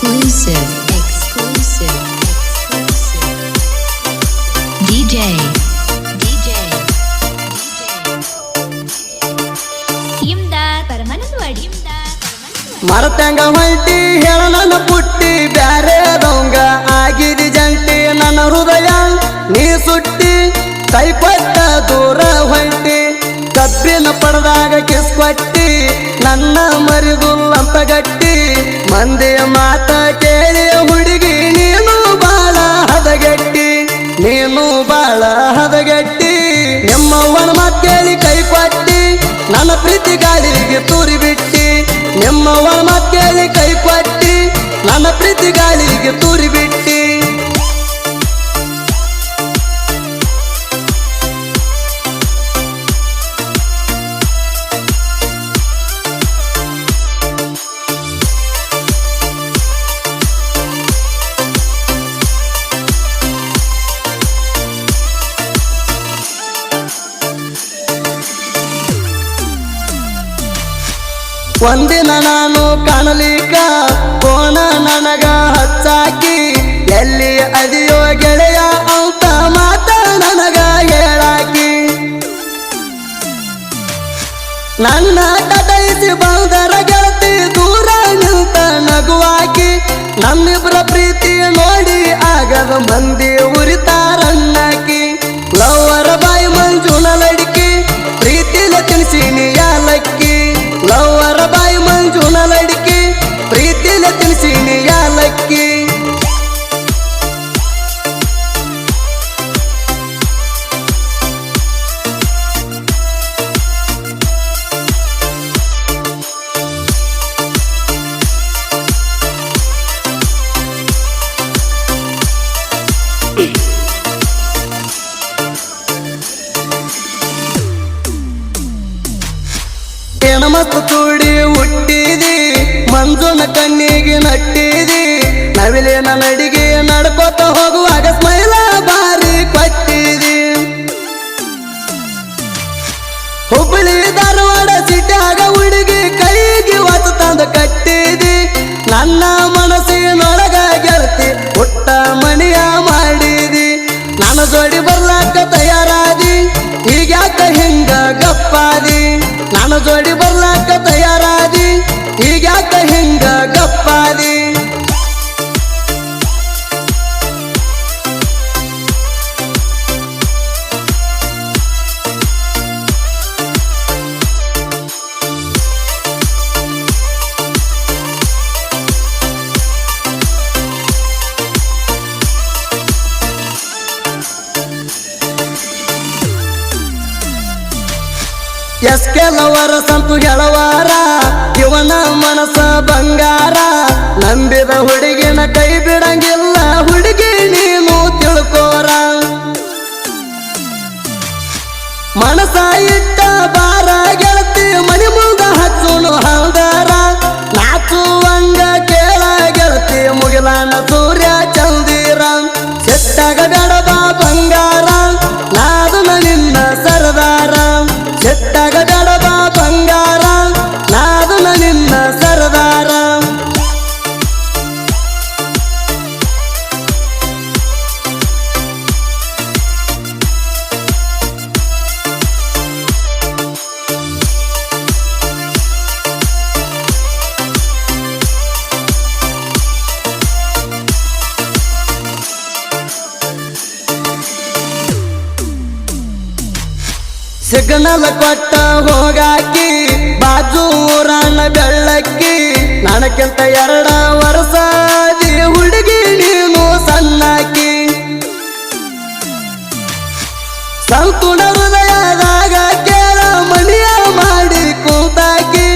Exclusive. Exclusive. DJ. DJ. ಮರತಂಗ ಮಲ್ಟಿ ಹೇಳ ನನ್ನ ಪುಟ್ಟಿ ಬ್ಯಾರೆ ದೊಂಗ ಆಗಿದಿ ಜಂಟಿ ನನ್ನ ಹೃದಯ ನೀ ಸುಟ್ಟಿ ಕೈಪಟ್ಟ ದೂರ ಹೊಂಟಿ ಕಬ್ಬಿನ ಪಡೆದಾಗ ಕಿಸ್ ಕೊಟ್ಟಿ ನನ್ನ ಮರಿದು ಅಂತ ಗಟ್ಟಿ ಮಂದಿಯ ಮಾತ ಕೇಳಿ ಹುಡುಗಿ, ನೀನು ಬಾಳ ಹದಗೆಟ್ಟಿ, ನೀನು ಬಾಳ ಹದಗೆಟ್ಟಿ, ನಿಮ್ಮವ್ವನ ಮಾತ್ ಕೈ ಕೊಟ್ಟಿ ನನ್ನ ಪ್ರೀತಿ ಗಾಳಿಗೆ ತೂರಿ ಬಿಟ್ಟಿ, ನಿಮ್ಮವ್ವನ ಮಾತ್ ಕೈ ಕೊಟ್ಟಿ ನನ್ನ ಪ್ರೀತಿ ಗಾಳಿಗೆ ತೂರಿ ಬಿಟ್ಟಿ. ಒಂದಿನ ನಾನು ಕಾಣಲಿಕ ಕೋಣ ನನಗ ಹಚ್ಚಾಕಿ, ಎಲ್ಲಿ ಅದಿಯೋ ಗೆಳೆಯ ಅಂತ ಮಾತ ನನಗ ಹೇಳಾಕಿ. ನನ್ನ ಕಟೈಸಿ ಬಂದರ ಗೆಳತಿ ದೂರ ನಿಂತ ನಗುವಾಕಿ, ನಮ್ಮಿಬ್ರ ಪ್ರೀತಿ ನೋಡಿ ಆಗದ ಮಂದಿ ಉರಿತಾರನ್ನಾಕಿ. ಲವರ ಬಾಯಿ ಮಂಜುನ ಲಡ್ಕಿ ಪ್ರೀತಿಲ ತಿನ್ಸಿನಿ ಯಾಲಕ್ಕಿ ತಿನ್ಸಿನಿ ಯಾಲಕ್ಕಿ. ಏನ ಮಸ್ತ್ ಕೂಡಿ ಹುಟ್ಟಿದಿ ಮಂಜುನ ಕಣ್ಣಿಗೆ ನಟ್ಟಿದಿ. ನವಿಲೇನ ನಡಿಗೆ ನಡ್ಕೋತ ಹೋಗುವಾಗ ಸ್ಮೈಲ ಬಾರಿ ಕೊಟ್ಟಿದಿ. ಹುಬ್ಬಳ್ಳಿ ಧಾರವಾಡ ಸಿಟ್ಯಾಗ ಹುಡುಗಿ ಕೈಗೆ ವಾಚ ತಂದ ಕಟ್ಟಿದಿ. ನನ್ನ ಮನಸ್ಸಿನೊಳಗ ಗೆಳತಿ ಪುಟ್ಟ ಮನೆಯ ಮಾಡಿದಿ. ನನ್ನ ಜೋಡಿ ಬರ್ಲಾಕ ತಯಾರಾದಿ. ಈಗ ಹಿಂಗ ಗಪ್ಪಾದಿ? ನನ್ನ ಜೋಡಿ ಎಸ್ಕೆಲವರ ಸಂತು ಗೆಳವಾರ, ಇವನ ಮನಸ ಬಂಗಾರ. ನಂಬಿದ ಹುಡುಗಿನ ಕೈ ಬಿಡಂಗಿಲ್ಲ, ಹುಡುಗಿ ನೀನು ತಿಳ್ಕೋರ. ಮನಸ ಇಟ್ಟ ಬಾರ ಗೆಳತಿ ಮನಿ ಮುಗ ಹಚ್ಚುನು ಹಂಗಾರ ನಾಚುವಂಗ ಕೇಳ, ಗೆಳತಿ ಮುಗಿಲಾನ ಸೂರ್ಯ ಚಂದಿರ. ಸೆಟ್ಟಾಗ ಬೇಡಬಾ ಬಂಗಾರ. ಸಿಗ್ನಲ್ ಕೊಟ್ಟ ಹೋಗಾಕಿ, ಬಾಜು ಊರಣ್ಣ ಬೆಳ್ಳಕ್ಕಿ, ನನಕ್ಕಿಂತ ಎರಡ ವರ್ಷ ಹುಡುಗಿ ನೀನು ಸಣ್ಣಾಕಿ. ಸಂತುಣ ಹೃದಯದಾಗ ಕೇಳ ಮನೆಯ ಮಾಡಿ ಕೂತಾಕಿ,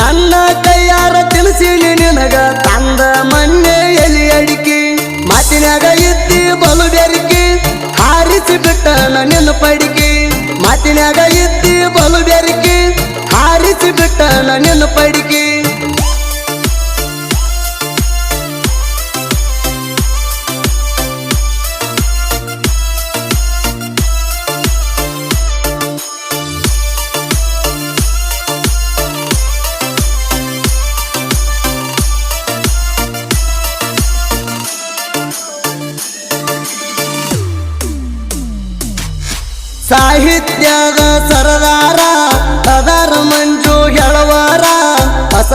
ನನ್ನ ಕೈಯಾರ ತಿಳಿಸಿ ನಿನಗ ತಂದ ಮಣ್ಣೆ ಎಲಿ ಅಡಿಕೆ. ಮಾತಿನಾಗ ಇದ್ದಿ ಬಲು ಬೆರಿಕೆ ಹಾರಿಸಿ ಬಿಟ್ಟ ನನ್ನ ಪಡಿಕೆ. ಮಾತಿನಾಗ ಇದ್ದಿ ಬಲು ಬೆರಿಕಿ ಹಾರಿಸಿ ಬಿಟ್ಟ ನನ್ನ ಪಡಿಕೆ ಸಾಹಿತ್ಯದ ಸರದಾರ ಅದರ ಮಂಜು ಗೆಳವಾರ ಹೊಸ